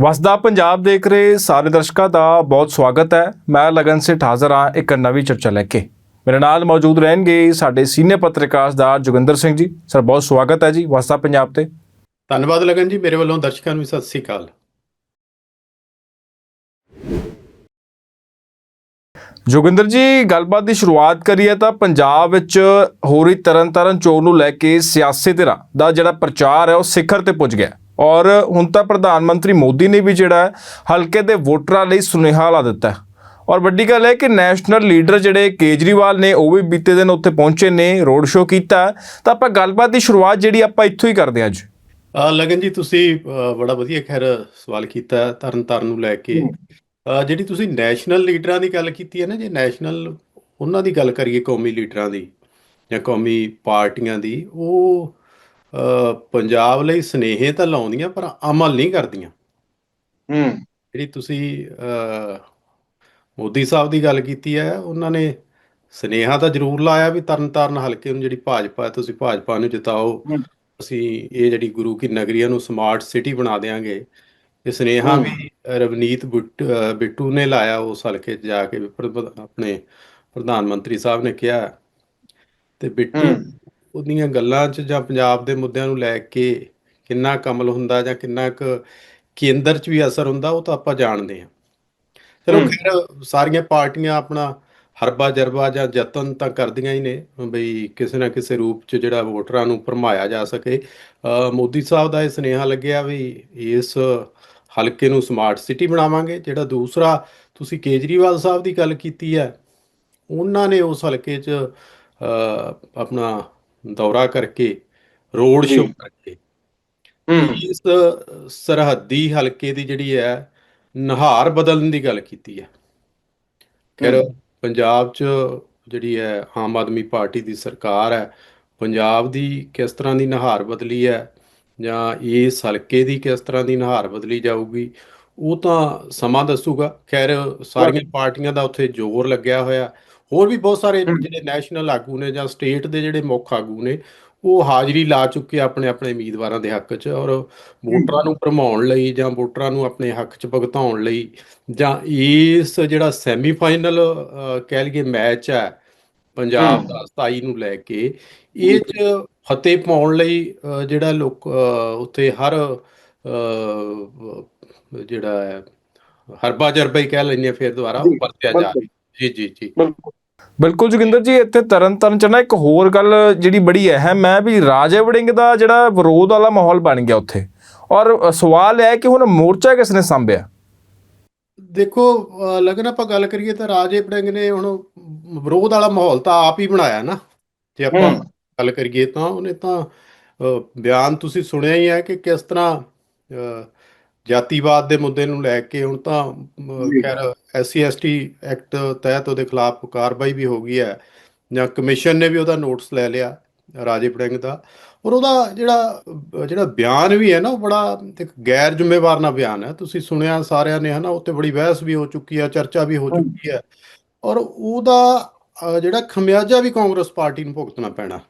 ਵਸਦਾ ਪੰਜਾਬ ਦੇਖ ਰਹੇ ਸਾਰੇ ਦਰਸ਼ਕਾਂ ਦਾ ਬਹੁਤ ਸਵਾਗਤ ਹੈ। ਮੈਂ ਲਗਨ ਸਿਟ ਹਾਜ਼ਰ ਹਾਂ ਇੱਕ ਨਵੀਂ ਚਰਚਾ ਲੈ ਕੇ। ਮੇਰੇ ਨਾਲ ਮੌਜੂਦ ਰਹਿਣਗੇ ਸਾਡੇ ਸੀਨੀਅਰ ਪੱਤਰਕਾਰ ਦਾ ਜੋਗਿੰਦਰ ਸਿੰਘ ਜੀ। ਸਰ ਬਹੁਤ ਸਵਾਗਤ ਹੈ ਜੀ ਵਸਦਾ ਪੰਜਾਬ ਤੇ। ਧੰਨਵਾਦ ਲਗਨ ਜੀ ਮੇਰੇ ਵੱਲੋਂ ਦਰਸ਼ਕਾਂ ਨੂੰ ਵੀ ਸਤਿ ਸ੍ਰੀ ਅਕਾਲ। ਜੋਗਿੰਦਰ ਜੀ ਗੱਲਬਾਤ ਦੀ ਸ਼ੁਰੂਆਤ ਕਰੀਏ ਤਾਂ ਪੰਜਾਬ ਵਿੱਚ ਹੋ ਰਹੀ ਤਰਨਤਾਰਨ ਚੋਣ ਨੂੰ ਲੈ ਕੇ ਸਿਆਸੀ ਧਿਰਾਂ ਦਾ ਜਿਹੜਾ ਪ੍ਰਚਾਰ ਹੈ ਉਹ ਸਿਖਰ ਤੇ ਪੁੱਜ ਗਿਆ। ਔਰ ਹੁਣ ਤਾਂ ਪ੍ਰਧਾਨ ਮੰਤਰੀ ਮੋਦੀ ਨੇ ਵੀ ਜਿਹੜਾ ਹਲਕੇ ਦੇ ਵੋਟਰਾਂ ਲਈ ਸੁਨੇਹਾ ਲਾ ਦਿੱਤਾ ਔਰ ਵੱਡੀ ਗੱਲ ਹੈ ਕਿ ਨੈਸ਼ਨਲ ਲੀਡਰ ਜਿਹੜੇ ਕੇਜਰੀਵਾਲ ਨੇ, ਉਹ ਵੀ ਬੀਤੇ ਦਿਨ ਉੱਥੇ ਪਹੁੰਚੇ ਨੇ, ਰੋਡ ਸ਼ੋਅ ਕੀਤਾ ਤਾਂ ਆਪਾਂ ਗੱਲਬਾਤ ਦੀ ਸ਼ੁਰੂਆਤ ਜਿਹੜੀ ਆਪਾਂ ਇੱਥੋਂ ਹੀ ਕਰਦੇ ਹਾਂ ਅੱਜ। ਲਗਨ ਜੀ, ਤੁਸੀਂ ਬੜਾ ਵਧੀਆ ਖੈਰ ਸਵਾਲ ਕੀਤਾ ਹੈ ਤਰਨ ਤਾਰਨ ਨੂੰ ਲੈ ਕੇ। ਜਿਹੜੀ ਤੁਸੀਂ ਨੈਸ਼ਨਲ ਲੀਡਰਾਂ ਦੀ ਗੱਲ ਕੀਤੀ ਹੈ ਨਾ, ਜੇ ਨੈਸ਼ਨਲ ਉਹਨਾਂ ਦੀ ਗੱਲ ਕਰੀਏ, ਕੌਮੀ ਲੀਡਰਾਂ ਦੀ ਜਾਂ ਕੌਮੀ ਪਾਰਟੀਆਂ ਦੀ, ਉਹ ਪੰਜਾਬ ਲਈ ਸਨੇਹੇ ਤਾਂ ਲਾਉਂਦੀਆਂ ਪਰ ਅਮਲ ਨਹੀਂ ਕਰਦੀਆਂ ਹੂੰ ਜਿਹੜੀ ਤੁਸੀਂ ਮੋਦੀ ਸਾਹਿਬ ਦੀ ਗੱਲ ਕੀਤੀ ਹੈ ਉਹਨਾਂ ਨੇ ਸਨੇਹਾ ਤਾਂ ਜ਼ਰੂਰ ਲਾਇਆ ਵੀ ਤਰਨਤਾਰਨ ਹਲਕੇ ਨੂੰ ਜਿਹੜੀ ਭਾਜਪਾ ਹੈ ਤੁਸੀਂ ਭਾਜਪਾ ਨੂੰ ਜਿਤਾਓ। ਅਸੀਂ ਇਹ ਜਿਹੜੀ ਗੁਰੂ ਕੀ ਨਗਰੀਆਂ ਨੂੰ ਸਮਾਰਟ ਸਿਟੀ ਬਣਾ ਦੇਾਂਗੇ ਇਹ ਸਨੇਹਾ। ਵੀ ਰਵਨੀਤ ਬਿੱਟ- ਨੇ ਲਾਇਆ ਉਸ ਹਲਕੇ 'ਚ ਜਾ ਕੇ ਆਪਣੇ ਪ੍ਰਧਾਨ ਮੰਤਰੀ ਸਾਹਿਬ ਨੇ ਕਿਹਾ ਤੇ ਬਿੱਟੂ। ਉਹਦੀਆਂ ਗੱਲਾਂ 'ਚ ਜਾਂ ਪੰਜਾਬ ਦੇ ਮੁੱਦਿਆਂ ਨੂੰ ਲੈ ਕੇ ਕਿੰਨਾ ਕਮਲ ਹੁੰਦਾ ਜਾਂ ਕਿੰਨਾ ਕੁ ਕੇਂਦਰ 'ਚ ਵੀ ਅਸਰ ਹੁੰਦਾ ਉਹ ਤਾਂ ਆਪਾਂ ਜਾਣਦੇ ਹਾਂ ਚਲੋ। ਖੈਰ ਸਾਰੀਆਂ ਪਾਰਟੀਆਂ ਆਪਣਾ ਹਰਬਾ ਜਰਬਾ ਜਾਂ ਯਤਨ ਤਾਂ ਕਰਦੀਆਂ ਹੀ ਨੇ ਬਈ ਕਿਸੇ ਨਾ ਕਿਸੇ ਰੂਪ 'ਚ ਜਿਹੜਾ ਵੋਟਰਾਂ ਨੂੰ ਭਰਮਾਇਆ ਜਾ ਸਕੇ ਮੋਦੀ ਸਾਹਿਬ ਦਾ ਇਹ ਸੁਨੇਹਾ ਲੱਗਿਆ ਵੀ ਇਸ ਹਲਕੇ ਨੂੰ ਸਮਾਰਟ ਸਿਟੀ ਬਣਾਵਾਂਗੇ ਜਿਹੜਾ ਦੂਸਰਾ ਤੁਸੀਂ ਕੇਜਰੀਵਾਲ ਸਾਹਿਬ ਦੀ ਗੱਲ ਕੀਤੀ ਹੈ ਉਹਨਾਂ ਨੇ ਉਸ ਹਲਕੇ 'ਚ ਆਪਣਾ ਦੌਰਾ ਕਰਕੇ ਰੋਡ। ਸ਼ੋਅ ਕਰਕੇ। ਇਸ ਸਰਹੱਦੀ ਹਲਕੇ ਦੀ ਜਿਹੜੀ ਹੈ ਨਹਾਰ ਬਦਲਣ ਦੀ ਗੱਲ ਕੀਤੀ ਹੈ। ਖੈਰ। ਪੰਜਾਬ 'ਚ ਜਿਹੜੀ ਹੈ ਆਮ ਆਦਮੀ ਪਾਰਟੀ ਦੀ ਸਰਕਾਰ ਹੈ ਪੰਜਾਬ ਦੀ ਕਿਸ ਤਰ੍ਹਾਂ ਦੀ ਨਹਾਰ ਬਦਲੀ ਹੈ ਜਾਂ ਇਸ ਹਲਕੇ ਦੀ ਕਿਸ ਤਰ੍ਹਾਂ ਦੀ ਨਹਾਰ ਬਦਲੀ ਜਾਊਗੀ ਉਹ ਤਾਂ ਸਮਾਂ ਦੱਸੂਗਾ। ਖੈਰ ਸਾਰੀਆਂ ਪਾਰਟੀਆਂ ਦਾ ਉੱਥੇ ਜ਼ੋਰ ਲੱਗਿਆ ਹੋਇਆ। ਹੋਰ ਵੀ ਬਹੁਤ ਸਾਰੇ। ਜਿਹੜੇ ਨੈਸ਼ਨਲ ਆਗੂ ਨੇ ਜਾਂ ਸਟੇਟ ਦੇ ਜਿਹੜੇ ਮੁੱਖ ਆਗੂ ਨੇ ਉਹ ਹਾਜ਼ਰੀ ਲਾ ਚੁੱਕੇ ਆਪਣੇ ਆਪਣੇ ਉਮੀਦਵਾਰਾਂ ਦੇ ਹੱਕ 'ਚ ਔਰ ਵੋਟਰਾਂ ਨੂੰ ਭਰਮਾਉਣ ਲਈ ਜਾਂ ਵੋਟਰਾਂ ਨੂੰ ਆਪਣੇ ਹੱਕ 'ਚ ਭੁਗਤਾਉਣ ਲਈ ਜਾਂ ਇਸ ਜਿਹੜਾ ਸੈਮੀਫਾਈਨਲ ਕਹਿ ਲਈਏ ਮੈਚ ਹੈ ਪੰਜਾਬ। ਦਾ 27 ਨੂੰ ਲੈ ਕੇ ਇਹ 'ਚ ਫਤਿਹ ਪਾਉਣ ਲਈ ਜਿਹੜਾ ਲੋਕ ਉੱਥੇ ਹਰ ਜਿਹੜਾ ਹੈ ਹਰਬਾ ਜਰਬਾ ਹੀ ਕਹਿ ਲੈਂਦੇ ਫਿਰ ਦੁਬਾਰਾ ਵਰਤਿਆ ਜਾ ਬਿਲਕੁਲ। ਜੀ ਜੀ ਜੀ। ਬਿਲਕੁਲ। ਜੋਗਿੰਦਰ ਜੀ ਇੱਥੇ ਤਰਨਤਾਰਨ ਚ ਨਾ ਇੱਕ ਹੋਰ ਗੱਲ ਜਿਹੜੀ ਬੜੀ ਅਹਿਮ ਹੈ ਵੀ ਰਾਜੇ ਵੜਿੰਗ ਦਾ ਜਿਹੜਾ ਵਿਰੋਧ ਵਾਲਾ ਮਾਹੌਲ ਬਣ ਗਿਆ ਉੱਥੇ। ਔਰ ਸਵਾਲ ਹੈ ਕਿ ਹੁਣ ਮੋਰਚਾ ਕਿਸ ਨੇ ਸੰਭਿਆ? ਦੇਖੋ ਲਗਨ ਆਪਾਂ ਗੱਲ ਕਰੀਏ ਤਾਂ ਰਾਜੇ ਵੜਿੰਗ ਨੇ ਹੁਣ ਵਿਰੋਧ ਵਾਲਾ ਮਾਹੌਲ ਤਾਂ ਆਪ ਹੀ ਬਣਾਇਆ ਨਾ। ਜੇ ਆਪਾਂ। ਗੱਲ ਕਰੀਏ ਤਾਂ ਉਹਨੇ ਤਾਂ ਬਿਆਨ ਤੁਸੀਂ ਸੁਣਿਆ ਹੀ ਹੈ ਕਿ ਕਿਸ ਤਰ੍ਹਾਂ ਜਾਤੀਵਾਦ ਦੇ ਮੁੱਦੇ ਨੂੰ ਲੈ ਕੇ ਹੁਣ ਤਾਂ। ਖੈਰ ਐਸਸੀ ਐਸਟੀ ਐਕਟ ਤਹਿਤ ਉਹਦੇ ਖਿਲਾਫ ਕਾਰਵਾਈ ਵੀ ਹੋ ਗਈ ਹੈ। ਜਾਂ ਕਮਿਸ਼ਨ ਨੇ ਵੀ ਉਹਦਾ ਨੋਟਿਸ ਲੈ ਲਿਆ ਰਾਜੇ ਵੜਿੰਗ ਦਾ। ਔਰ ਉਹਦਾ ਜਿਹੜਾ ਜਿਹੜਾ ਬਿਆਨ ਵੀ ਹੈ ਨਾ ਉਹ ਬੜਾ ਇੱਕ ਗੈਰ ਜ਼ਿੰਮੇਵਾਰ ਨਾ ਬਿਆਨ ਹੈ। ਤੁਸੀਂ ਸੁਣਿਆ ਸਾਰਿਆਂ ਨੇ ਹਨਾ ਉੱਤੇ ਬੜੀ ਬਹਿਸ ਵੀ ਹੋ ਚੁੱਕੀ ਹੈ ਚਰਚਾ ਵੀ ਹੋ। ਚੁੱਕੀ ਹੈ। ਔਰ ਉਹਦਾ ਜਿਹੜਾ ਖਮਿਆਜਾ ਵੀ ਕਾਂਗਰਸ ਪਾਰਟੀ ਨੂੰ ਭੁਗਤਣਾ ਪੈਣਾ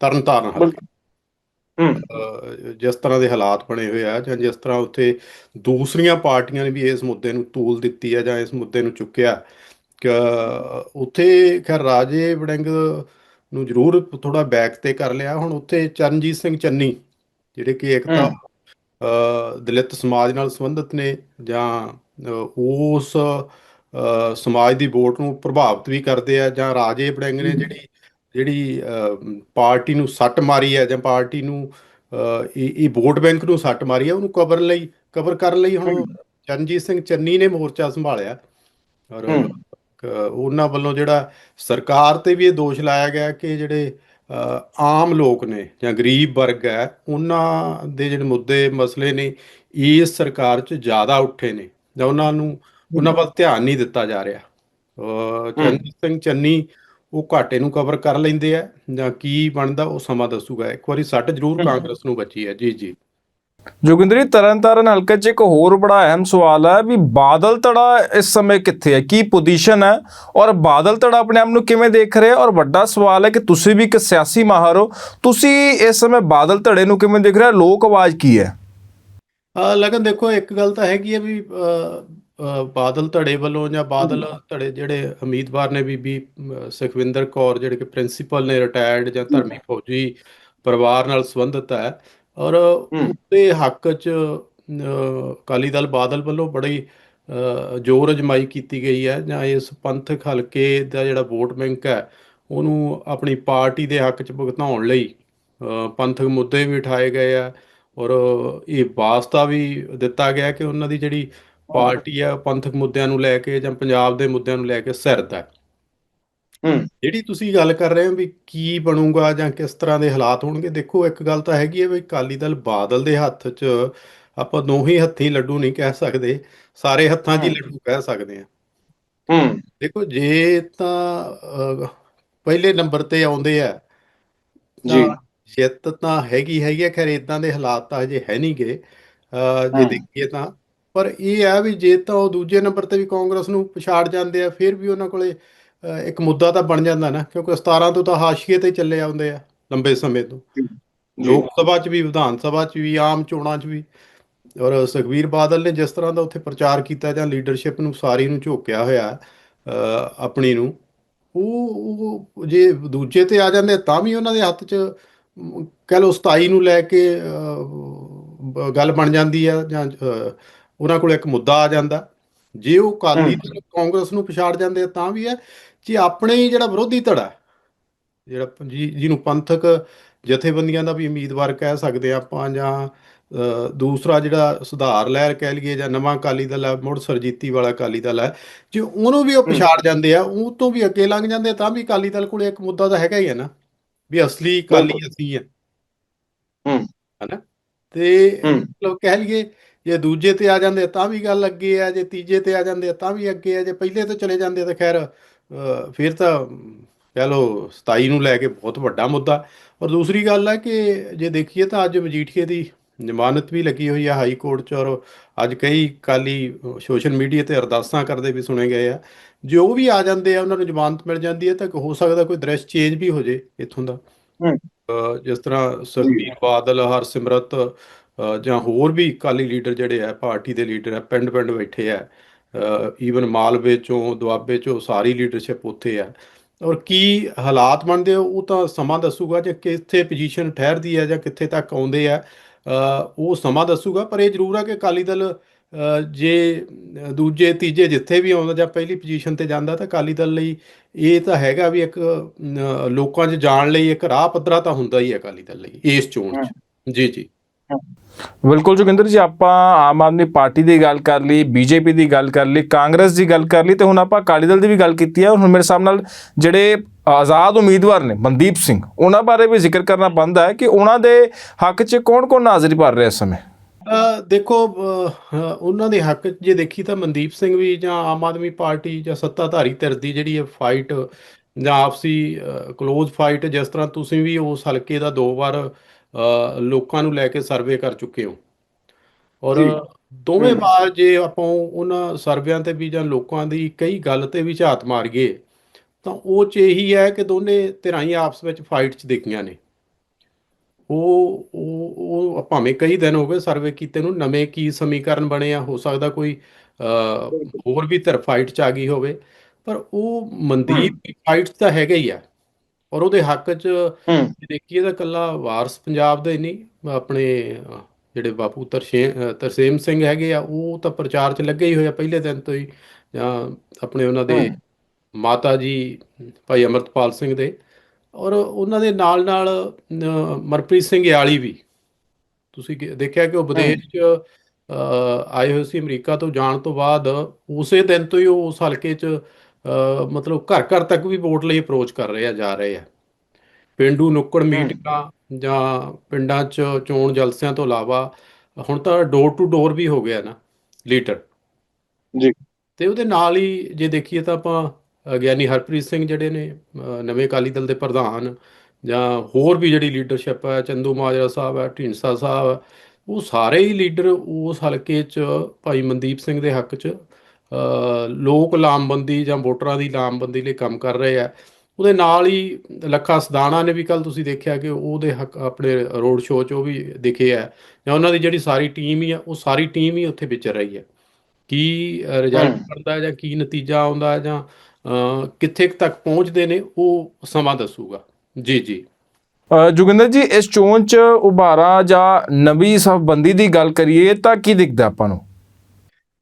ਤਰਨਤਾਰਨ ਹਲਕੇ ਜਿਸ ਤਰ੍ਹਾਂ ਦੇ ਹਾਲਾਤ ਬਣੇ ਹੋਏ ਆ ਜਾਂ ਜਿਸ ਤਰ੍ਹਾਂ ਉੱਥੇ ਦੂਸਰੀਆਂ ਪਾਰਟੀਆਂ ਨੇ ਵੀ ਇਸ ਮੁੱਦੇ ਨੂੰ ਤੂਲ ਦਿੱਤੀ ਹੈ ਜਾਂ ਇਸ ਮੁੱਦੇ ਨੂੰ ਚੁੱਕਿਆ ਕਿ ਉੱਥੇ ਖੈਰ ਰਾਜੇ ਵੜਿੰਗ ਨੂੰ ਜ਼ਰੂਰ ਥੋੜਾ ਬੈਕ ਤੇ ਕਰ ਲਿਆ। ਹੁਣ ਉੱਥੇ ਚਰਨਜੀਤ ਸਿੰਘ ਚੰਨੀ ਜਿਹੜੇ ਕਿ ਇੱਕ ਤਾਂ ਦਲਿਤ ਸਮਾਜ ਨਾਲ ਸੰਬੰਧਿਤ ਨੇ ਜਾਂ ਉਸ ਸਮਾਜ ਦੀ ਵੋਟ ਨੂੰ ਪ੍ਰਭਾਵਿਤ ਵੀ ਕਰਦੇ ਆ ਜਾਂ ਰਾਜੇ ਵੜਿੰਗ ਨੇ। ਜਿਹੜੀ ਜਿਹੜੀ ਪਾਰਟੀ ਨੂੰ ਸੱਟ ਮਾਰੀ ਹੈ ਜਾਂ ਪਾਰਟੀ ਨੂੰ ਇਹ ਇਹ ਵੋਟ ਬੈਂਕ ਨੂੰ ਸੱਟ ਮਾਰੀ ਹੈ ਉਹਨੂੰ ਕਵਰ ਲਈ ਕਵਰ ਕਰਨ ਲਈ ਹੁਣ। ਚਰਨਜੀਤ ਸਿੰਘ ਚੰਨੀ ਨੇ ਮੋਰਚਾ ਸੰਭਾਲਿਆ। ਔਰ ਉਹਨਾਂ ਵੱਲੋਂ ਜਿਹੜਾ ਸਰਕਾਰ ਤੇ ਵੀ ਇਹ ਦੋਸ਼ ਲਾਇਆ ਗਿਆ ਕਿ ਜਿਹੜੇ ਆਮ ਲੋਕ ਨੇ ਜਾਂ ਗਰੀਬ ਵਰਗ ਹੈ ਉਹਨਾਂ ਦੇ ਜਿਹੜੇ ਮੁੱਦੇ ਮਸਲੇ ਨੇ ਇਸ ਸਰਕਾਰ 'ਚ ਜ਼ਿਆਦਾ ਉੱਠੇ ਨੇ ਜਾਂ ਉਹਨਾਂ ਨੂੰ ਉਹਨਾਂ ਵੱਲ ਧਿਆਨ ਨਹੀਂ ਦਿੱਤਾ ਜਾ ਰਿਹਾ। ਚਰਨਜੀਤ ਸਿੰਘ ਚੰਨੀ ਉਹ ਘਾਟੇ ਨੂੰ ਕਵਰ ਕਰ ਲੈਂਦੇ ਆ ਜਾਂ ਕੀ ਬਣਦਾ ਉਹ ਸਮਾਂ ਦੱਸੂਗਾ। ਇੱਕ ਵਾਰੀ ਸੱਟ ਜ਼ਰੂਰ। ਕਾਂਗਰਸ ਨੂੰ ਬਚੀ ਹੈ। ਜੀ ਜੀ। ਜੋਗਿੰਦਰ ਤਰਨਤਾਰਨ ਹਲਕੇ 'ਚ ਇੱਕ ਹੋਰ ਬੜਾ ਅਹਿਮ ਸਵਾਲ ਹੈ ਵੀ ਬਾਦਲ ਧੜਾ ਇਸ ਸਮੇਂ ਕਿੱਥੇ ਹੈ? ਕੀ ਪੋਜੀਸ਼ਨ ਹੈ? ਔਰ ਬਾਦਲ ਧੜਾ ਆਪਣੇ ਆਪ ਨੂੰ ਕਿਵੇਂ ਦੇਖ ਰਿਹਾ? ਔਰ ਵੱਡਾ ਸਵਾਲ ਹੈ ਕਿ ਤੁਸੀਂ ਵੀ ਇੱਕ ਸਿਆਸੀ ਮਾਹਰ ਹੋ ਤੁਸੀਂ ਇਸ ਸਮੇਂ ਬਾਦਲ ਧੜੇ ਨੂੰ ਕਿਵੇਂ ਦੇਖ ਰਹੇ ਹੋ? ਲੋਕ ਆਵਾਜ਼ ਕੀ ਹੈ? ਲਗਨ ਦੇਖੋ ਇੱਕ ਗੱਲ ਤਾਂ ਹੈਗੀ ਹੈ ਵੀ ਬਾਦਲ ਧੜੇ ਵੱਲੋਂ ਜਾਂ ਬਾਦਲ ਧੜੇ ਜਿਹੜੇ ਉਮੀਦਵਾਰ ਨੇ ਬੀਬੀ ਸੁਖਵਿੰਦਰ ਕੌਰ ਜਿਹੜੇ ਕਿ ਪ੍ਰਿੰਸੀਪਲ ਨੇ ਰਿਟਾਇਰਡ ਜਾਂ ਧਰਮੀ ਫੌਜੀ ਪਰਿਵਾਰ ਨਾਲ ਸੰਬੰਧਿਤ ਹੈ ਔਰ ਉਹਦੇ ਹੱਕ 'ਚ ਅਕਾਲੀ ਦਲ ਬਾਦਲ ਵੱਲੋਂ ਬੜੀ ਜ਼ੋਰ ਅਜਮਾਈ ਕੀਤੀ ਗਈ ਹੈ ਜਾਂ ਇਸ ਪੰਥਕ ਹਲਕੇ ਦਾ ਜਿਹੜਾ ਵੋਟ ਬੈਂਕ ਹੈ ਉਹਨੂੰ ਆਪਣੀ ਪਾਰਟੀ ਦੇ ਹੱਕ 'ਚ ਭੁਗਤਾਉਣ ਲਈ ਪੰਥਕ ਮੁੱਦੇ ਵੀ ਉਠਾਏ ਗਏ ਆ ਔਰ ਇਹ ਵਾਸਤਾ ਵੀ ਦਿੱਤਾ ਗਿਆ ਕਿ ਉਹਨਾਂ ਦੀ ਜਿਹੜੀ ਪਾਰਟੀ ਉਹ ਪੰਥਕ ਮੁੱਦਿਆਂ ਨੂੰ ਲੈ ਕੇ ਜਾਂ ਪੰਜਾਬ ਦੇ ਮੁੱਦਿਆਂ ਨੂੰ ਲੈ ਕੇ ਹੂੰ। ਜਿਹੜੀ ਤੁਸੀਂ ਗੱਲ ਕਰ ਰਹੇ ਹੋ ਵੀ ਕੀ ਬਣੂਗਾ ਜਾਂ ਕਿਸ ਤਰ੍ਹਾਂ ਦੇ ਹਾਲਾਤ ਹੋਣਗੇ ਦੇਖੋ ਇੱਕ ਗੱਲ ਤਾਂ ਹੈਗੀ ਹੈ ਵੀ ਅਕਾਲੀ ਦਲ ਬਾਦਲ ਦੇ ਹੱਥ 'ਚ ਆਪਾਂ ਦੋਹੀ ਹੱਥੀ ਲੱਡੂ ਨਹੀਂ ਕਹਿ ਸਕਦੇ ਸਾਰੇ ਹੱਥਾਂ 'ਚ ਹੀ। ਲੱਡੂ ਕਹਿ ਸਕਦੇ ਆ ਹੂੰ। ਦੇਖੋ ਜੇ ਤਾਂ ਪਹਿਲੇ ਨੰਬਰ ਤੇ ਆਉਂਦੇ ਆ ਜੀ। ਜਿੱਤ ਤਾਂ ਹੈਗੀ ਹੈਗੀ ਆ ਖੈਰ ਇਦਾਂ ਦੇ ਹਾਲਾਤ ਤਾਂ ਹਜੇ ਹੈ ਨਹੀਂਗੇ ਜੇ। ਦੇਖੀਏ ਤਾਂ ਪਰ ਇਹ ਆ ਵੀ ਜੇ ਤਾਂ ਉਹ ਦੂਜੇ ਨੰਬਰ ਤੇ ਵੀ ਕਾਂਗਰਸ ਨੂੰ ਪਛਾੜ ਜਾਂਦੇ ਆ ਫਿਰ ਵੀ ਉਹਨਾਂ ਕੋਲੇ ਇੱਕ ਮੁੱਦਾ ਤਾਂ ਬਣ ਜਾਂਦਾ ਨਾ ਕਿਉਂਕਿ 17 ਤੋਂ ਤਾਂ ਹਾਸ਼ੀਏ ਤੇ ਚੱਲੇ ਆਉਂਦੇ ਆ ਲੰਬੇ ਸਮੇਂ ਤੋਂ। ਲੋਕ ਸਭਾ 'ਚ ਵੀ ਵਿਧਾਨ ਸਭਾ 'ਚ ਵੀ ਆਮ ਚੋਣਾਂ 'ਚ ਵੀ ਔਰ ਸੁਖਬੀਰ ਬਾਦਲ ਨੇ ਜਿਸ ਤਰ੍ਹਾਂ ਦਾ ਉੱਥੇ ਪ੍ਰਚਾਰ ਕੀਤਾ ਜਾਂ ਲੀਡਰਸ਼ਿਪ ਨੂੰ ਸਾਰੀ ਨੂੰ ਝੋਕਿਆ ਹੋਇਆ ਆਪਣੀ ਨੂੰ ਉਹ ਉਹ ਜੇ ਦੂਜੇ ਤੇ ਆ ਜਾਂਦੇ ਤਾਂ ਵੀ ਉਹਨਾਂ ਦੇ ਹੱਥ 'ਚ ਕਹਿ ਲਓ 27 ਨੂੰ ਲੈ ਕੇ ਗੱਲ ਬਣ ਜਾਂਦੀ ਆ ਜਾਂ ਉਹਨਾਂ ਕੋਲ ਇੱਕ ਮੁੱਦਾ ਆ ਜਾਂਦਾ ਜੇ ਉਹ। ਦਲ ਕਾਂਗਰਸ ਨੂੰ ਪਛਾੜ ਜਾਂਦੇ ਤਾਂ ਵੀ ਹੈ ਜੇ ਆਪਣੇ ਹੀ ਜਿਹੜਾ ਵਿਰੋਧੀ ਧੜਾ ਜਿਹੜਾ ਜਿਹਨੂੰ ਪੰਥਕ ਜਥੇਬੰਦੀਆਂ ਦਾ ਵੀ ਉਮੀਦਵਾਰ ਕਹਿ ਸਕਦੇ ਆ ਆਪਾਂ ਜਾਂ ਦੂਸਰਾ ਜਿਹੜਾ ਸੁਧਾਰ ਲਹਿਰ ਕਹਿ ਲਈਏ ਜਾਂ ਨਵਾਂ ਅਕਾਲੀ ਦਲ ਹੈ ਮੁੜ ਸਰਜੀਤੀ ਵਾਲਾ ਅਕਾਲੀ ਦਲ ਹੈ ਜੇ ਉਹਨੂੰ ਵੀ ਉਹ। ਪਛਾੜ ਜਾਂਦੇ ਆ ਉਹ ਤੋਂ ਵੀ ਅੱਗੇ ਲੰਘ ਜਾਂਦੇ ਆ, ਤਾਂ ਵੀ ਅਕਾਲੀ ਦਲ ਕੋਲੇ ਇੱਕ ਮੁੱਦਾ ਤਾਂ ਹੈਗਾ ਹੀ ਹੈ ਨਾ ਵੀ ਅਸਲੀ ਅਕਾਲੀ ਬਿਲਕੁਲ। ਅਸੀਂ ਆ ਹੂੰ। ਹਨਾ ਤੇ। ਮਤਲਬ ਕਹਿ ਲਈਏ ਜੇ ਦੂਜੇ ਤੇ ਆ ਜਾਂਦੇ ਤਾਂ ਵੀ ਗੱਲ ਅੱਗੇ ਆ ਜੇ ਤੀਜੇ ਤੇ ਆ ਜਾਂਦੇ ਤਾਂ ਵੀ ਅੱਗੇ ਆ ਜੇ ਪਹਿਲੇ ਤੇ ਚਲੇ ਜਾਂਦੇ ਤਾਂ ਖੈਰ ਫਿਰ ਤਾਂ ਕਹਿ ਲਓ 27 ਨੂੰ ਲੈ ਕੇ ਬਹੁਤ ਵੱਡਾ ਮੁੱਦਾ। ਔਰ ਦੂਸਰੀ ਗੱਲ ਹੈ ਕਿ ਜੇ ਦੇਖੀਏ ਤਾਂ ਅੱਜ ਮਜੀਠੀਏ ਦੀ ਜ਼ਮਾਨਤ ਵੀ ਲੱਗੀ ਹੋਈ ਆ ਹਾਈ ਕੋਰਟ 'ਚ ਔਰ ਅੱਜ ਕਈ ਕਾਲੀ ਸੋਸ਼ਲ ਮੀਡੀਆ ਤੇ ਅਰਦਾਸਾਂ ਕਰਦੇ ਵੀ ਸੁਣੇ ਗਏ ਆ। ਜੇ ਵੀ ਆ ਜਾਂਦੇ ਆ ਉਹਨਾਂ ਨੂੰ ਜ਼ਮਾਨਤ ਮਿਲ ਜਾਂਦੀ ਹੈ ਤਾਂ ਹੋ ਸਕਦਾ ਕੋਈ ਦ੍ਰਿਸ਼ ਚੇਂਜ ਵੀ ਹੋ ਜੇ ਇੱਥੋਂ ਦਾ। ਹੂੰ। ਜਿਸ ਤਰ੍ਹਾਂ ਸੁਖਬੀਰ ਬਾਦਲ ਹਰਸਿਮਰਤ ਜਾਂ ਹੋਰ ਵੀ ਅਕਾਲੀ ਲੀਡਰ ਜਿਹੜੇ ਆ ਪਾਰਟੀ ਦੇ ਲੀਡਰ ਆ ਪਿੰਡ ਪਿੰਡ ਬੈਠੇ ਆ ਈਵਨ ਮਾਲਵੇ ਚੋਂ ਦੁਆਬੇ ਚੋਂ ਸਾਰੀ ਲੀਡਰਸ਼ਿਪ ਉੱਥੇ ਆ। ਔਰ ਕੀ ਹਾਲਾਤ ਬਣਦੇ ਆ ਉਹ ਤਾਂ ਸਮਾਂ ਦੱਸੂਗਾ ਜੇ ਕਿੱਥੇ ਪੋਜੀਸ਼ਨ ਠਹਿਰਦੀ ਹੈ ਜਾਂ ਕਿੱਥੇ ਤੱਕ ਆਉਂਦੇ ਆ। ਉਹ ਸਮਾਂ ਦੱਸੂਗਾ ਪਰ ਇਹ ਜ਼ਰੂਰ ਆ ਕਿ ਅਕਾਲੀ ਦਲ ਜੇ ਦੂਜੇ ਤੀਜੇ ਜਿੱਥੇ ਵੀ ਆਉਂਦਾ ਜਾਂ ਪਹਿਲੀ ਪੋਜੀਸ਼ਨ ਤੇ ਜਾਂਦਾ ਤਾਂ ਅਕਾਲੀ ਦਲ ਲਈ ਇਹ ਤਾਂ ਹੈਗਾ ਵੀ ਇੱਕ ਲੋਕਾਂ 'ਚ ਜਾਣ ਲਈ ਇੱਕ ਰਾਹ ਪੱਧਰਾ ਤਾਂ ਹੁੰਦਾ ਹੀ ਹੈ ਅਕਾਲੀ ਦਲ ਲਈ ਇਸ ਚੋਣ 'ਚ। ਜੀ ਜੀ। ਬਿਲਕੁਲ ਜੋਗਿੰਦਰ ਜੀ, ਆਪਾਂ ਆਮ ਆਦਮੀ ਪਾਰਟੀ ਦੀ ਗੱਲ ਕਰ ਲਈ, ਬੀਜੇਪੀ ਦੀ ਗੱਲ ਕਰ ਲਈ, ਕਾਂਗਰਸ ਦੀ ਗੱਲ ਕਰ ਲਈ ਤੇ ਹੁਣ ਆਪਾਂ ਅਕਾਲੀ ਦਲ ਦੀ ਵੀ ਗੱਲ ਕੀਤੀ ਹੈ। ਹੁਣ ਮੇਰੇ ਹਿਸਾਬ ਨਾਲ ਜਿਹੜੇ ਆਜ਼ਾਦ ਉਮੀਦਵਾਰ ਨੇ ਮਨਦੀਪ ਸਿੰਘ, ਉਹਨਾਂ ਬਾਰੇ ਵੀ ਜ਼ਿਕਰ ਕਰਨਾ ਬਣਦਾ ਹੈ ਕਿ ਉਹਨਾਂ ਦੇ ਹੱਕ 'ਚ ਕੌਣ-ਕੌਣ ਹਾਜ਼ਰੀ ਭਰ ਰਿਹਾ ਇਸ ਸਮੇਂ? ਦੇਖੋ ਉਹਨਾਂ ਦੇ ਹੱਕ 'ਚ ਜੇ ਦੇਖੀ ਤਾਂ ਮਨਦੀਪ ਸਿੰਘ ਵੀ ਜਾਂ ਆਮ ਆਦਮੀ ਪਾਰਟੀ ਜਾਂ ਸੱਤਾਧਾਰੀ ਧਿਰ ਦੀ ਜਿਹੜੀ ਹੈ ਫਾਈਟ ਜਾਂ ਆਪਸੀ ਕਲੋਜ਼ ਫਾਈਟ ਜਿਸ ਤਰ੍ਹਾਂ ਤੁਸੀਂ ਵੀ ਉਸ ਹਲਕੇ ਦਾ ਦੋ ਵਾਰ ਲੋਕਾਂ ਨੂੰ ਲੈ ਕੇ ਸਰਵੇ ਕਰ ਚੁੱਕੇ ਹੋ। ਔਰ। ਦੋਵੇਂ। ਵਾਰ ਜੇ ਆਪਾਂ ਉਹਨਾਂ ਸਰਵਿਆਂ ਤੇ ਵੀ ਜਾਂ ਲੋਕਾਂ ਦੀ ਕਈ ਗੱਲ ਤੇ ਵੀ ਝਾਤ ਮਾਰੀਏ ਤਾਂ ਉਹ 'ਚ ਇਹੀ ਹੈ ਕਿ ਦੋਨੇ ਧਿਰਾਂ ਆਪਸ ਵਿੱਚ ਫਾਈਟ 'ਚ ਦੇਖੀਆਂ ਨੇ। ਉਹ ਉਹ ਉਹ ਭਾਵੇਂ ਕਈ ਦਿਨ ਹੋ ਗਏ ਸਰਵੇ ਕੀਤੇ ਨੂੰ ਨਵੇਂ ਕੀ ਸਮੀਕਰਨ ਬਣੇ ਆ ਹੋ ਸਕਦਾ ਕੋਈ ਹੋਰ ਵੀ ਧਿਰ ਫਾਈਟ 'ਚ ਆ ਗਈ ਹੋਵੇ ਪਰ ਉਹ ਮਨਦੀਪ ਫਾਈਟ 'ਚ ਤਾਂ ਹੈਗਾ ਹੀ ਆ। ਔਰ ਉਹਦੇ ਹੱਕ 'ਚ ਹੂੰ। ਦੇਖੀਏ ਤਾਂ ਕੱਲਾ ਵਾਰਸ ਪੰਜਾਬ ਦੇ ਨਹੀਂ ਆਪਣੇ ਜਿਹੜੇ ਬਾਪੂ ਤਰਸੇਮ ਸਿੰਘ ਹੈਗੇ ਆ ਉਹ ਤਾਂ ਪ੍ਰਚਾਰ 'ਚ ਲੱਗੇ ਹੀ ਹੋਏ ਆ ਪਹਿਲੇ ਦਿਨ ਤੋਂ ਹੀ ਜਾਂ ਆਪਣੇ ਉਹਨਾਂ ਦੇ ਹੂੰ। ਮਾਤਾ ਜੀ ਭਾਈ ਅਮਰਤਪਾਲ ਸਿੰਘ ਦੇ ਔਰ ਉਹਨਾਂ ਦੇ ਨਾਲ ਨਾਲ ਮਰਪ੍ਰੀਤ ਸਿੰਘ ਯਾਲੀ ਵੀ। ਤੁਸੀਂ ਦੇਖਿਆ ਕਿ ਉਹ ਵਿਦੇਸ਼ 'ਚ ਆਏ ਹੋਏ ਸੀ ਅਮਰੀਕਾ ਤੋਂ ਜਾਣ ਤੋਂ ਬਾਅਦ ਉਸੇ ਦਿਨ ਤੋਂ ਹੀ ਉਹ ਉਸ ਹਲਕੇ 'ਚ ਮਤਲਬ ਘਰ ਘਰ ਤੱਕ ਵੀ ਵੋਟ ਲਈ ਅਪਰੋਚ ਕਰ ਰਹੇ ਆ ਜਾ ਰਹੇ ਆ। ਪਿੰਡੂ ਨੁੱਕੜ ਮੀਟਿੰਗਾਂ ਜਾਂ ਪਿੰਡਾਂ 'ਚ ਚੋਣ ਜਲਸਿਆਂ ਤੋਂ ਇਲਾਵਾ ਹੁਣ ਤਾਂ ਡੋਰ ਟੂ ਡੋਰ ਵੀ ਹੋ ਗਿਆ ਨਾ ਲੀਡਰ। ਜੀ। ਤੇ ਉਹਦੇ ਨਾਲ ਹੀ ਜੇ ਦੇਖੀਏ ਤਾਂ ਆਪਾਂ ਗਿਆਨੀ ਹਰਪ੍ਰੀਤ ਸਿੰਘ ਜਿਹੜੇ ਨੇ ਨਵੇਂ ਅਕਾਲੀ ਦਲ ਦੇ ਪ੍ਰਧਾਨ ਜਾਂ ਹੋਰ ਵੀ ਜਿਹੜੀ ਲੀਡਰਸ਼ਿਪ ਹੈ ਚੰਦੂ ਮਾਜਰਾ ਸਾਹਿਬ ਹੈ ਢੀਂਡਸਾ ਸਾਹਿਬ ਉਹ ਸਾਰੇ ਹੀ ਲੀਡਰ ਉਸ ਹਲਕੇ 'ਚ ਭਾਈ ਮਨਦੀਪ ਸਿੰਘ ਦੇ ਹੱਕ 'ਚ ਲੋਕ ਲਾਮਬੰਦੀ ਜਾਂ ਵੋਟਰਾਂ ਦੀ ਲਾਮਬੰਦੀ ਲਈ ਕੰਮ ਕਰ ਰਹੇ ਆ। ਉਹਦੇ ਨਾਲ ਹੀ ਲੱਖਾ ਸਦਾਣਾ ਨੇ ਵੀ ਕੱਲ ਤੁਸੀਂ ਦੇਖਿਆ ਕਿ ਉਹਦੇ ਹੱਕ ਆਪਣੇ ਰੋਡ ਸ਼ੋਅ 'ਚ ਉਹ ਵੀ ਦਿਖੇ ਆ ਜਾਂ ਉਹਨਾਂ ਦੀ ਜਿਹੜੀ ਸਾਰੀ ਟੀਮ ਹੀ ਆ ਉਹ ਸਾਰੀ ਟੀਮ ਹੀ ਉੱਥੇ ਵਿਚਰ ਰਹੀ ਹੈ ਕੀ ਰਿਜ਼ਲਟ ਹੈ ਜਾਂ ਕੀ ਨਤੀਜਾ ਆਉਂਦਾ ਜਾਂ ਕਿੱਥੇ ਤੱਕ ਪਹੁੰਚਦੇ ਨੇ ਉਹ ਸਮਾਂ ਦੱਸੂਗਾ। ਜੀ ਜੀ। ਜੋਗਿੰਦਰ ਜੀ ਇਸ ਚੋਣ 'ਚ ਉਭਾਰਾ ਜਾਂ ਨਵੀਂ ਸਫਬੰਦੀ ਦੀ ਗੱਲ ਕਰੀਏ ਤਾਂ ਕੀ ਦਿਖਦਾ ਆਪਾਂ ਨੂੰ?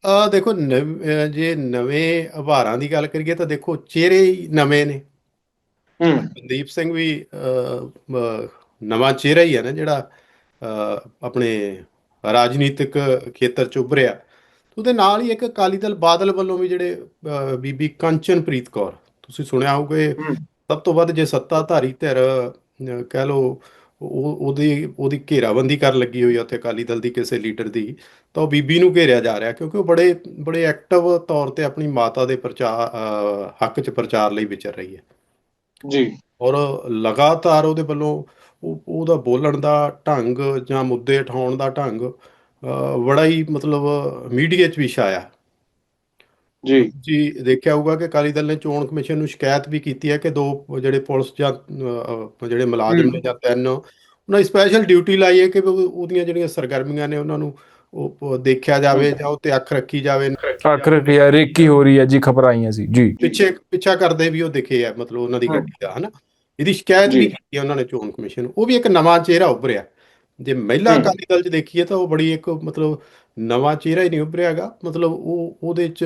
ਆ ਦੇਖੋ ਨਵ- ਅਹ, ਜੇ ਨਵੇਂ ਆਭਾਰਾਂ ਦੀ ਗੱਲ ਕਰੀਏ ਤਾਂ ਦੇਖੋ ਚਿਹਰੇ ਹੀ ਨਵੇਂ ਨੇ। ਹੂੰ। ਮਨਦੀਪ ਸਿੰਘ ਵੀ ਅਹ, ਮ- ਨਵਾਂ ਚਿਹਰਾ ਹੀ ਹੈ ਨਾ ਜਿਹੜਾ ਅਹ, ਆਪਣੇ ਰਾਜਨੀਤਿਕ ਖੇਤਰ ਚ ਉੱਭਰਿਆ। ਉਹਦੇ ਨਾਲ ਹੀ ਇੱਕ ਅਕਾਲੀ ਦਲ ਬਾਦਲ ਵੱਲੋਂ ਵੀ ਜਿਹੜੇ ਅਹ, ਬੀਬੀ ਕੰਚਨਪ੍ਰੀਤ ਕੌਰ ਤੁਸੀਂ ਸੁਣਿਆ ਹੋਊਗਾ ਇਹ ਹੂੰ। ਸਭ ਤੋਂ ਵੱਧ ਜੇ ਸੱਤਾਧਾਰੀ ਧਿਰ ਅਹ, ਕਹਿ ਲਓ ਉਹ ਉਹਦੀ ਉਹਦੀ ਘੇਰਾਬੰਦੀ ਕਰਨ ਲੱਗੀ ਹੋਈ ਆ ਉੱਥੇ ਅਕਾਲੀ ਦਲ ਦੀ ਕਿਸੇ ਲੀਡਰ ਦੀ ਤਾਂ ਉਹ ਬੀਬੀ ਨੂੰ ਘੇਰਿਆ ਜਾ ਰਿਹਾ ਕਿਉਂਕਿ ਉਹ ਬੜੇ ਬੜੇ ਐਕਟਿਵ ਤੌਰ ਤੇ ਆਪਣੀ ਮਾਤਾ ਦੇ ਪ੍ਰਚਾਰ ਹੱਕ 'ਚ ਪ੍ਰਚਾਰ ਲਈ ਵਿਚਰ ਰਹੀ ਹੈ। ਜੀ। ਔਰ ਲਗਾਤਾਰ ਉਹਦੇ ਵੱਲੋਂ ਉਹ ਉਹਦਾ ਬੋਲਣ ਦਾ ਢੰਗ ਜਾਂ ਮੁੱਦੇ ਉਠਾਉਣ ਦਾ ਢੰਗ ਬੜਾ ਹੀ ਮਤਲਬ ਮੀਡੀਆ 'ਚ ਵੀ ਛਾਇਆ। ਜੀ। ਜੀ ਦੇਖਿਆ ਹੋਊਗਾ ਕਿ ਅਕਾਲੀ ਦਲ ਨੇ ਚੋਣ ਕਮਿਸ਼ਨ ਨੂੰ ਸ਼ਿਕਾਇਤ ਵੀ ਕੀਤੀ ਹੈ ਕਿ ਦੋ ਜਿਹੜੇ ਪੁਲਿਸ ਜਾਂ ਜਿਹੜੇ ਮੁਲਾਜ਼ਮ ਨੇ ਜਾਂ ਤਿੰਨ ਉਹਨਾਂ ਦੀ ਸਪੈਸ਼ਲ ਡਿਊਟੀ ਲਾਈ ਹੈ ਕਿ ਉਹ- ਉਹਦੀਆਂ ਜਿਹੜੀਆਂ ਸਰਗਰਮੀਆਂ ਨੇ ਉਹਨਾਂ ਨੂੰ ਉਹ ਦੇਖਿਆ ਜਾਵੇ ਜਾਂ ਉਹ ਤੇ ਅੱਖ ਰੱਖੀ ਜਾਵੇ। ਆਖਰ ਕੀ ਰੇਕੀ ਹੋ ਰਹੀ ਹੈ ਜੀ ਖਬਰ ਆਈਆਂ ਸੀ। ਜੀ। ਪਿੱਛੇ ਪਿੱਛਾ ਕਰਦੇ ਵੀ ਉਹ ਦਿਖੇ ਆ ਮਤਲਬ ਉਹਨਾਂ ਦੀ ਗੱਡੀ ਦਾ ਹਨਾ। ਇਹਦੀ ਸ਼ਿਕਾਇਤ। ਵੀ ਕੀਤੀ ਹੈ ਉਹਨਾਂ ਨੇ ਚੋਣ ਕਮਿਸ਼ਨ ਨੂੰ। ਉਹ ਵੀ ਇੱਕ ਨਵਾਂ ਚਿਹਰਾ ਉੱਭਰਿਆ। ਜੇ ਮਹਿਲਾ। ਅਕਾਲੀ ਦਲ 'ਚ ਦੇਖੀਏ ਤਾਂ ਉਹ ਬੜੀ ਇੱਕ ਮਤਲਬ ਨਵਾਂ ਚਿਹਰਾ ਹੀ ਨਹੀਂ ਉੱਭਰਿਆਗਾ ਮਤਲਬ ਉਹ ਉਹਦੇ 'ਚ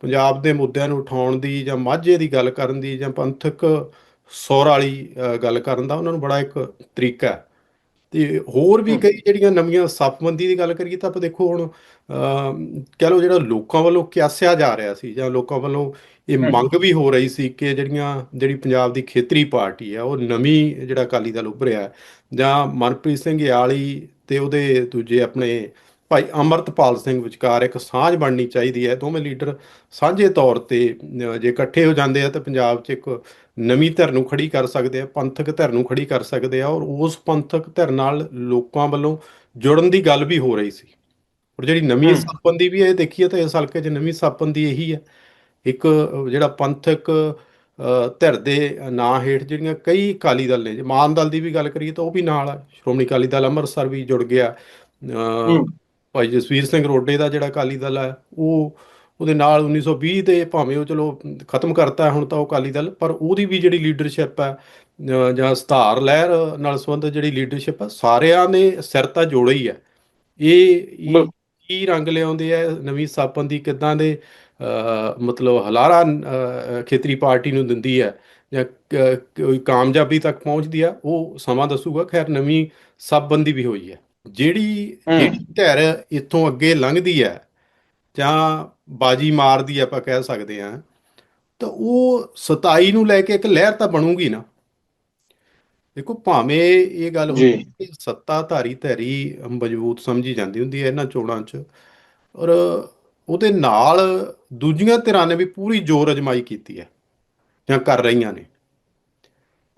ਪੰਜਾਬ ਦੇ ਮੁੱਦਿਆਂ ਨੂੰ ਉਠਾਉਣ ਦੀ ਜਾਂ ਮਾਝੇ ਦੀ ਗੱਲ ਕਰਨ ਦੀ ਜਾਂ ਪੰਥਕ ਸੌਰ ਵਾਲੀ ਗੱਲ ਕਰਨ ਦਾ ਉਹਨਾਂ ਨੂੰ ਬੜਾ ਇੱਕ ਤਰੀਕਾ ਹੈ ਤੇ ਹੋਰ ਵੀ। ਕਈ ਜਿਹੜੀਆਂ ਨਵੀਆਂ ਸੱਪਬੰਦੀ ਦੀ ਗੱਲ ਕਰੀਏ ਤਾਂ ਆਪਾਂ ਦੇਖੋ ਹੁਣ ਕਹਿ ਲਓ ਜਿਹੜਾ ਲੋਕਾਂ ਵੱਲੋਂ ਕਿਆਸਿਆ ਜਾ ਰਿਹਾ ਸੀ ਜਾਂ ਲੋਕਾਂ ਵੱਲੋਂ ਇਹ। ਮੰਗ ਵੀ ਹੋ ਰਹੀ ਸੀ ਕਿ ਜਿਹੜੀਆਂ ਜਿਹੜੀ ਪੰਜਾਬ ਦੀ ਖੇਤਰੀ ਪਾਰਟੀ ਹੈ ਉਹ ਨਵੀਂ ਜਿਹੜਾ ਅਕਾਲੀ ਦਲ ਉੱਭਰਿਆ ਜਾਂ ਮਨਪ੍ਰੀਤ ਸਿੰਘ ਯਾਲੀ ਤੇ ਉਹਦੇ ਦੂਜੇ ਆਪਣੇ ਭਾਈ ਅਮਰਤਪਾਲ ਸਿੰਘ ਵਿਚਕਾਰ ਇੱਕ ਸਾਂਝ ਬਣਨੀ ਚਾਹੀਦੀ ਹੈ। ਦੋਵੇਂ ਲੀਡਰ ਸਾਂਝੇ ਤੌਰ ਤੇ ਜੇ ਇਕੱਠੇ ਹੋ ਜਾਂਦੇ ਆ ਤਾਂ ਪੰਜਾਬ 'ਚ ਇੱਕ ਨਵੀਂ ਧਿਰ ਨੂੰ ਖੜੀ ਕਰ ਸਕਦੇ ਆ ਪੰਥਕ ਧਿਰ ਨੂੰ ਖੜੀ ਕਰ ਸਕਦੇ ਆ ਔਰ ਉਸ ਪੰਥਕ ਧਿਰ ਨਾਲ ਲੋਕਾਂ ਵੱਲੋਂ ਜੁੜਨ ਦੀ ਗੱਲ ਵੀ ਹੋ ਰਹੀ ਸੀ। ਔਰ ਜਿਹੜੀ ਨਵੀਂ ਹਮ। ਸੱਪਬੰਦੀ ਵੀ ਇਹ ਦੇਖੀਏ ਤਾਂ ਇਸ ਹਲਕੇ 'ਚ ਨਵੀਂ ਸੱਪਬੰਦੀ ਇਹੀ ਹੈ। ਇੱਕ ਜਿਹੜਾ ਪੰਥਕ ਧਿਰ ਦੇ ਨਾਂ ਹੇਠ ਜਿਹੜੀਆਂ ਕਈ ਅਕਾਲੀ ਦਲ ਨੇ ਜੇ ਮਾਨ ਦਲ ਦੀ ਵੀ ਗੱਲ ਕਰੀਏ ਤਾਂ ਉਹ ਵੀ ਨਾਲ ਆ। ਸ਼੍ਰੋਮਣੀ ਅਕਾਲੀ ਦਲ ਅੰਮ੍ਰਿਤਸਰ ਵੀ ਜੁੜ ਗਿਆ। ਭਾਈ ਜਸਵੀਰ ਸਿੰਘ ਰੋਡੇ ਦਾ ਜਿਹੜਾ ਅਕਾਲੀ ਦਲ ਹੈ ਉਹ ਉਹਦੇ ਨਾਲ 1920 ਦੇ ਭਾਵੇਂ ਉਹ ਚਲੋ ਖਤਮ ਕਰਤਾ ਹੁਣ ਤਾਂ ਉਹ ਅਕਾਲੀ ਦਲ ਪਰ ਉਹਦੀ ਵੀ ਜਿਹੜੀ ਲੀਡਰਸ਼ਿਪ ਹੈ ਜਾਂ ਸਧਾਰ ਲਹਿਰ ਨਾਲ ਸੰਬੰਧਿਤ ਜਿਹੜੀ ਲੀਡਰਸ਼ਿਪ ਹੈ ਸਾਰਿਆਂ ਨੇ ਸਿਰ ਤਾਂ ਜੋੜੇ ਹੀ ਹੈ ਇਹ। ਕੀ ਰੰਗ ਲਿਆਉਂਦੇ ਆ ਨਵੀਂ ਸਾਪਨ ਦੀ ਕਿੱਦਾਂ ਦੇ ਮਤਲਬ ਹਲਾਰਾ ਖੇਤਰੀ ਪਾਰਟੀ ਨੂੰ ਦਿੰਦੀ ਹੈ ਜਾਂ ਕੋਈ ਕਾਮਯਾਬੀ ਤੱਕ ਪਹੁੰਚਦੀ ਆ ਉਹ ਸਮਾਂ ਦੱਸੂਗਾ ਖੈਰ ਨਵੀਂ ਸਾਪਬੰਦੀ ਵੀ ਹੋਈ ਹੈ ਜਿਹੜੀ। ਜਿਹੜੀ ਧਿਰ ਇੱਥੋਂ ਅੱਗੇ ਲੰਘਦੀ ਹੈ ਜਾਂ ਬਾਜੀ ਮਾਰਦੀ ਹੈ ਆਪਾਂ ਕਹਿ ਸਕਦੇ ਹਾਂ ਤਾਂ ਉਹ 27 ਨੂੰ ਲੈ ਕੇ ਇੱਕ ਲਹਿਰ ਤਾਂ ਬਣੂਗੀ ਨਾ ਦੇਖੋ ਭਾਵੇਂ ਇਹ ਗੱਲ। ਹੁੰਦੀ ਕਿ ਸੱਤਾਧਾਰੀ ਧਿਰੀ ਮਜ਼ਬੂਤ ਸਮਝੀ ਜਾਂਦੀ ਹੁੰਦੀ ਹੈ ਇਹਨਾਂ ਚੋਣਾਂ 'ਚ ਔਰ ਉਹਦੇ ਨਾਲ ਦੂਜੀਆਂ ਧਿਰਾਂ ਨੇ ਵੀ ਪੂਰੀ ਜ਼ੋਰ ਅਜਮਾਈ ਕੀਤੀ ਹੈ ਜਾਂ ਕਰ ਰਹੀਆਂ ਨੇ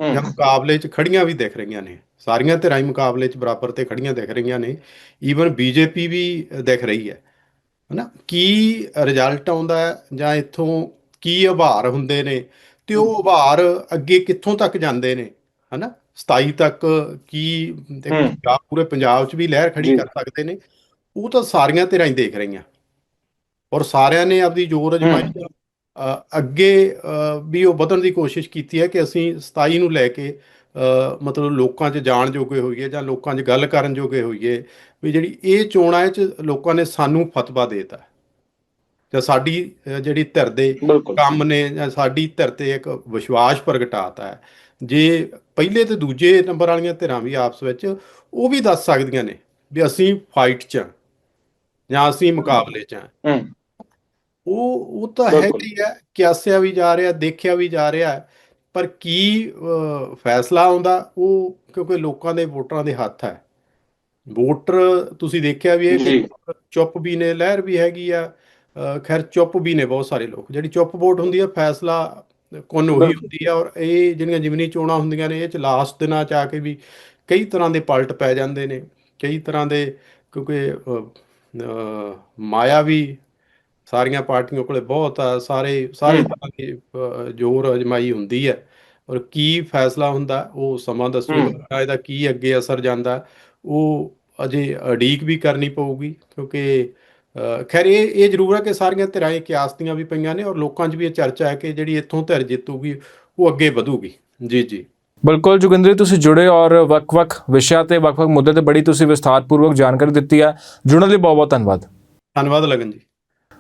ਜਾਂ ਮੁਕਾਬਲੇ 'ਚ ਖੜੀਆਂ ਵੀ ਦਿਖ ਰਹੀਆਂ ਨੇ। ਸਾਰੀਆਂ ਧਿਰਾਂ ਹੀ ਮੁਕਾਬਲੇ 'ਚ ਬਰਾਬਰ ਤੇ ਖੜੀਆਂ ਦਿਖ ਰਹੀਆਂ ਨੇ। ਈਵਨ ਬੀਜੇਪੀ ਵੀ ਦਿਖ ਰਹੀ ਹੈ। ਹਨਾ? ਕੀ ਰਿਜ਼ਲਟ ਆਉਂਦਾ ਹੈ ਜਾਂ ਇੱਥੋਂ ਕੀ ਉਭਾਰ ਹੁੰਦੇ ਨੇ? ਤੇ ਉਹ ਉਭਾਰ ਅੱਗੇ ਕਿੱਥੋਂ ਤੱਕ ਜਾਂਦੇ ਨੇ? ਹਨਾ? 27 ਤੱਕ ਕੀ। ਪੰਜਾਬ ਪੂਰੇ ਪੰਜਾਬ 'ਚ ਵੀ ਲਹਿਰ ਖੜੀ। ਕਰ ਸਕਦੇ ਨੇ। ਉਹ ਤਾਂ ਸਾਰੀਆਂ ਧਿਰਾਂ ਹੀ ਦੇਖ ਰਹੀਆਂ। ਔਰ ਸਾਰਿਆਂ ਨੇ ਆਪਦੀ ਜ਼ੋਰ ਅਜਮਾਈ ਅੱਗੇ ਵੀ ਉਹ ਵਧਣ ਦੀ ਕੋਸ਼ਿਸ਼ ਕੀਤੀ ਹੈ ਕਿ ਅਸੀਂ 27 ਨੂੰ ਲੈ ਕੇ ਮਤਲਬ ਲੋਕਾਂ 'ਚ ਜਾਣ ਜੋਗੇ ਹੋਈਏ ਜਾਂ ਲੋਕਾਂ 'ਚ ਗੱਲ ਕਰਨ ਜੋਗੇ ਹੋਈਏ ਵੀ ਜਿਹੜੀ ਇਹ ਚੋਣਾਂ 'ਚ ਲੋਕਾਂ ਨੇ ਸਾਨੂੰ ਫਤਵਾ ਦੇਤਾ ਜਾਂ ਸਾਡੀ ਜਿਹੜੀ ਧਿਰ ਦੇ ਕੰਮ ਨੇ ਜਾਂ ਸਾਡੀ ਧਿਰ ਤੇ ਇੱਕ ਵਿਸ਼ਵਾਸ ਪ੍ਰਗਟਾਤਾ ਹੈ। ਜੇ ਪਹਿਲੇ ਤੇ ਦੂਜੇ ਨੰਬਰ ਵਾਲੀਆਂ ਧਿਰਾਂ ਵੀ ਆਪਸ ਵਿੱਚ ਉਹ ਵੀ ਦੱਸ ਸਕਦੀਆਂ ਨੇ ਵੀ ਅਸੀਂ ਫਾਈਟ 'ਚ ਜਾਂ ਅਸੀਂ ਮੁਕਾਬਲੇ 'ਚ ਹੂੰ। ਉਹ ਉਹ ਤਾਂ ਹੈ। ਹੀ ਹੈ ਕਿਆਸਿਆ ਵੀ ਜਾ ਰਿਹਾ ਦੇਖਿਆ ਵੀ ਜਾ ਰਿਹਾ ਪਰ ਕੀ ਫੈਸਲਾ ਆਉਂਦਾ ਉਹ ਕਿਉਂਕਿ ਲੋਕਾਂ ਦੇ ਵੋਟਰਾਂ ਦੇ ਹੱਥ ਹੈ। ਵੋਟਰ ਤੁਸੀਂ ਦੇਖਿਆ ਵੀ ਇਹ ਚੁੱਪ ਵੀ ਨੇ ਲਹਿਰ ਵੀ ਹੈਗੀ ਆ। ਖੈਰ ਚੁੱਪ ਵੀ ਨੇ ਬਹੁਤ ਸਾਰੇ ਲੋਕ। ਜਿਹੜੀ ਚੁੱਪ ਵੋਟ ਹੁੰਦੀ ਆ ਫੈਸਲਾ ਕੋਨ ਉਹੀ। ਹੁੰਦੀ ਆ ਔਰ ਇਹ ਜਿਹੜੀਆਂ ਜਿਮਨੀ ਚੋਣਾਂ ਹੁੰਦੀਆਂ ਨੇ ਇਹ ਚ ਲਾਸਟ ਦਿਨਾਂ ਚ ਆ ਕੇ ਵੀ ਕਈ ਤਰ੍ਹਾਂ ਦੇ ਪਲਟ ਪੈ ਜਾਂਦੇ ਨੇ। ਕਈ ਤਰ੍ਹਾਂ ਦੇ ਕਿਉਂਕਿ ਮਾਇਆ ਵੀ ਸਾਰੀਆਂ ਪਾਰਟੀਆਂ ਕੋਲੇ ਬਹੁਤ ਆ ਸਾਰੇ ਸਾਰੇ। ਤਰ੍ਹਾਂ ਦੀ ਜ਼ੋਰ ਅਜਮਾਈ ਹੁੰਦੀ ਹੈ। ਔਰ ਕੀ ਫੈਸਲਾ ਹੁੰਦਾ ਉਹ ਸਮਾਂ ਦੱਸੂਗਾ ਇਹਦਾ ਕੀ ਅੱਗੇ ਅਸਰ ਜਾਂਦਾ ਉਹ ਅਜੇ ਉਡੀਕ ਵੀ ਕਰਨੀ ਪਊਗੀ ਕਿਉਂਕਿ ਖੈਰ ਇਹ ਇਹ ਜ਼ਰੂਰ ਹੈ ਕਿ ਸਾਰੀਆਂ ਧਿਰਾਂ ਇਹ ਕਿਆਸਤੀਆਂ ਵੀ ਪਈਆਂ ਨੇ ਔਰ ਲੋਕਾਂ 'ਚ ਵੀ ਇਹ ਚਰਚਾ ਹੈ ਕਿ ਜਿਹੜੀ ਇੱਥੋਂ ਧਿਰ ਜਿੱਤੂਗੀ ਉਹ ਅੱਗੇ ਵਧੂਗੀ। ਜੀ ਜੀ। ਬਿਲਕੁਲ ਜੋਗਿੰਦਰ ਜੀ ਤੁਸੀਂ ਜੁੜੇ ਔਰ ਵੱਖ-ਵੱਖ ਵਿਸ਼ਿਆਂ ਤੇ ਵੱਖ-ਵੱਖ ਮੁੱਦੇ ਤੇ ਬੜੀ ਤੁਸੀਂ ਵਿਸਥਾਰਪੂਰਵਕ ਜਾਣਕਾਰੀ ਦਿੱਤੀ ਹੈ। ਜੁੜਨ ਲਈ ਬਹੁਤ-ਬਹੁਤ ਧੰਨਵਾਦ। ਧੰਨਵਾਦ ਲਗਨ ਜੀ।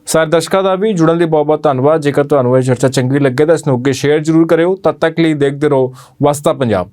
ਸਾਰੇ ਦਰਸ਼ਕਾਂ ਦਾ ਵੀ ਜੁੜਨ ਲਈ ਬਹੁਤ-ਬਹੁਤ ਧੰਨਵਾਦ। ਜੇਕਰ ਤੁਹਾਨੂੰ ਇਹ ਚਰਚਾ ਚੰਗੀ ਲੱਗੇ ਤਾਂ ਇਸ ਨੂੰ ਅੱਗੇ ਸ਼ੇਅਰ ਜ਼ਰੂਰ ਕਰਿਓ। ਤਦ ਤੱਕ ਲਈ ਦੇਖਦੇ ਰਹੋ। ਵਸਤਾ ਪੰਜਾਬ।